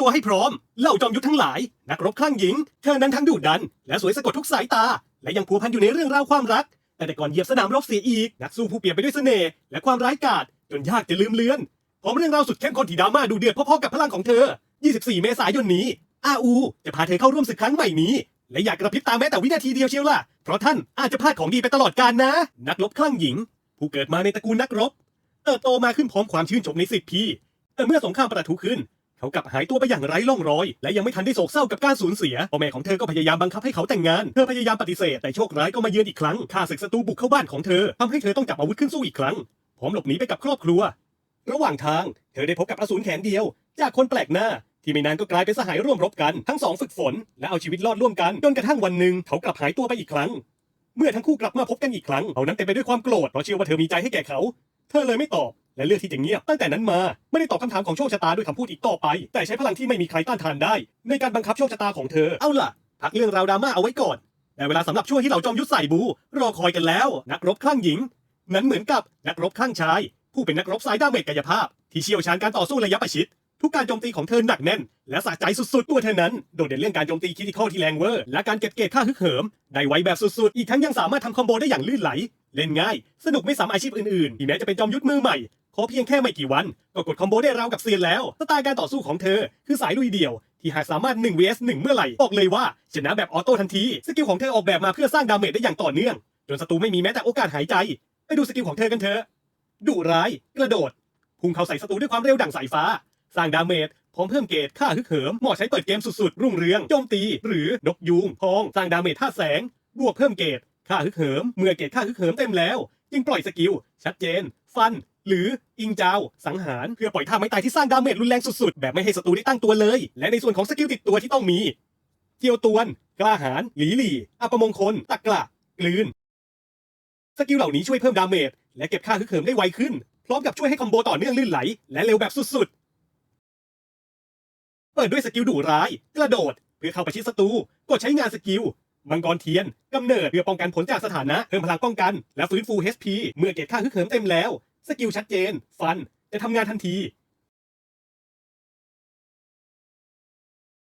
ตัวให้พร้อมเหล่าจอมยุทธทั้งหลาย นักรบคลั่งหญิง เธอนั้นทั้งดุดัน และสวยสะกดทุกสายตา และยังพัวพันอยู่ในเรื่องราวความรัก แต่แต่ก่อนเหยียบสนามรบเสียอีก นักสู้ผู้เปลี่ยนไปด้วยเสน่ห์และความร้ายกาจจนยากจะลืมเลือนพร้อมเรื่องราวสุดเข้มข้นที่ดราม่าดูเดือดพอๆกับพลังของเธอ 24 เมษายนนี้ อาอู จะพาเธอเข้าร่วมศึกครั้งใหม่นี้ และอยากกระพริบตาแม้แต่วินาทีเดียวเชียวล่ะ เพราะท่านอาจจะพลาดของดีไปตลอดกาลนะ นักรบคลั่งหญิง ผู้เกิดมาในตระกูลนักรบ เติบโตมาขึ้นพร้อมความชื่นชมในสิทธิพี่แต่เมื่อสงครามประทุขึ้น เขากลับหายตัวไปอย่างไร้ร่องรอย และยังไม่ทันได้โศกเศร้ากับการสูญเสียพ่อแม่ของเธอก็พยายามบังคับให้เขาแต่งงาน เธอพยายามปฏิเสธแต่โชคร้ายก็มาเยือนอีกครั้งฆ่าศึกศัตรูบุกเข้าบ้านของเธอทำให้เธอต้องจับอาวุธขึ้นสู้อีกครั้งพร้อมหลบหนีไปกับครอบครัว ระหว่างทาง เธอได้พบกับอสูรแขนเดียว จากคนแปลกหน้า ที่ไม่นานก็กลายเป็นสหายร่วมรบกันทั้งสองฝึกฝน และเอาชีวิตรอดร่วมกันจนกระทั่งวันหนึ่งเขากลับหายตัวไปอีกครั้ง เมื่อทั้งคู่กลับมาพบกันอีกครั้งเขานั้นเต็มไปด้วยความโกรธเพราะเชื่อว่าเธอมีใจให้แก่เขา เธอเลยไม่ตอบและเลือกที่จะเงียบตั้งแต่นั้นมา ไม่ได้ตอบคำถามของโชคชะตาด้วยคำพูดอีกต่อไป แต่ใช้พลังที่ไม่มีใครต้านทานได้ ในการบังคับโชคชะตาของเธอ เอาล่ะ พักเรื่องราวดราม่าเอาไว้ก่อน แต่เวลาสำหรับช่วงที่เราจอมยุทธใส่บู รอคอยกันแล้ว นักรบคลั่งหญิง นั้นเหมือนกับนักรบคลั่งชาย ผู้เป็นนักรบสายดาเมจกายภาพ ที่เชี่ยวชาญการต่อสู้ระยะประชิดทุกการโจมตีของเธอหนักแน่น และสะใจสุดๆ ตัวเธอนั้น โดดเด่นเรื่องการโจมตีคิติคอลที่แรงเวอร์ และการเก็บเกรดค่าฮึกเหิม ได้ไวแบบสุดๆ อีกทั้งยังสามารถทำคอมโบได้อย่างลื่นไหล เล่นง่าย สนุกไม่ซ้ำอาชีพอื่นๆที่แม้จะเป็นจอมยุทธมือใหม่ อเพียงแค่ไม่กี่วัน ก็กดคอมโบได้ราวกับเซียนแล้วสไตล์การต่อสู้ของเธอ คือสายลุยเดี่ยว ที่หากสามารถ 1 vs 1 เมื่อไหร่ บอกเลยว่าชนะแบบออโต้ทันที สกิลของเธอออกแบบมาเพื่อสร้างดาเมจได้อย่างต่อเนื่อง จนศัตรูไม่มีแม้แต่โอกาสหายใจ ไปดูสกิลของเธอกันเถอะดุร้าย กระโดด พุ่งเข้าใส่ศัตรูด้วยความเร็วดั่งสายฟ้า สร้างดาเมจพร้อมเพิ่มเกรดค่าฮึกเหิมเหมาะใช้เปิดเกมสุดๆ รุ่งเรือง โจมตี หรือนกยูงพอง สร้างดาเมจท่าแสง บวกเพิ่มเกรดค่าฮึกเหิม เมื่อเกรดค่าฮึกเหิมเต็มแล้ว จึงปล่อยสกิล ชัดเจน ฟัน หรืออิงจาว สังหาร เพื่อปล่อยท่าไม้ตายที่สร้างดาเมจรุนแรงสุดๆ แบบไม่ให้ศัตรูได้ตั้งตัวเลย และในส่วนของสกิลติดตัวที่ต้องมีเจียวตวน กล้าหาญหลีหลีอัปมงคลตะกละกลืน สกิลเหล่านี้ช่วยเพิ่มดาเมจและเก็บค่าฮึกเหิมได้ไวขึ้น พร้อมกับช่วยให้คอมโบต่อเนื่องลื่นไหล และเร็วแบบสุดๆ เปิดด้วยสกิลดุร้าย กระโดด เพื่อเข้าประชิดศัตรูกดใช้งานสกิลมังกรเทียนกำเนิดเพื่อป้องกันผลจากสถานะเพิ่มพลังป้องกัน และฟื้นฟู HP เมื่อเก็บค่าฮึกเหิมเต็มแล้ว สกิลชัดเจน ฟันจะทำงานทันที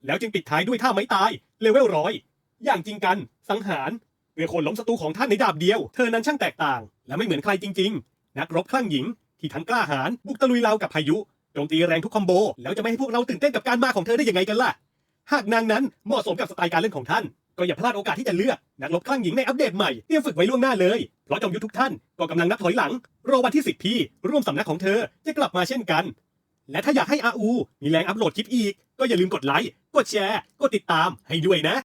แล้วจึงปิดท้ายด้วยท่าไม้ตาย เลเวลร้อยอย่างจริงกัน สังหารเพื่อคนล้มศัตรูของท่านในดาบเดียว เธอนั้นช่างแตกต่าง และไม่เหมือนใครจริง ๆ นักรบคลั่งหญิง ที่ทั้งกล้าหาญบุกตะลุยราวกับพายุโจมตีแรงทุกคอมโบ แล้วจะไม่ให้พวกเราตื่นเต้นกับการมาของเธอได้ยังไงกันล่ะ หากนางนั้นเหมาะสมกับสไตล์การเล่นของท่าน ก็อย่าพลาดโอกาสที่จะเลือกนักรบคลั่งหญิงในอัปเดตใหม่เตรียมฝึกไว้ล่วงหน้าเลย เพราะจอมยุทธทุกท่านก็กำลังนับถอยหลัง รอวันที่สิบพี่ร่วมสำนักของเธอจะกลับมาเช่นกัน และถ้าอยากให้อาอู มีแรงอัปโหลดคลิปอีก ก็อย่าลืมกดไลค์ กดแชร์ กดติดตามให้ด้วยนะ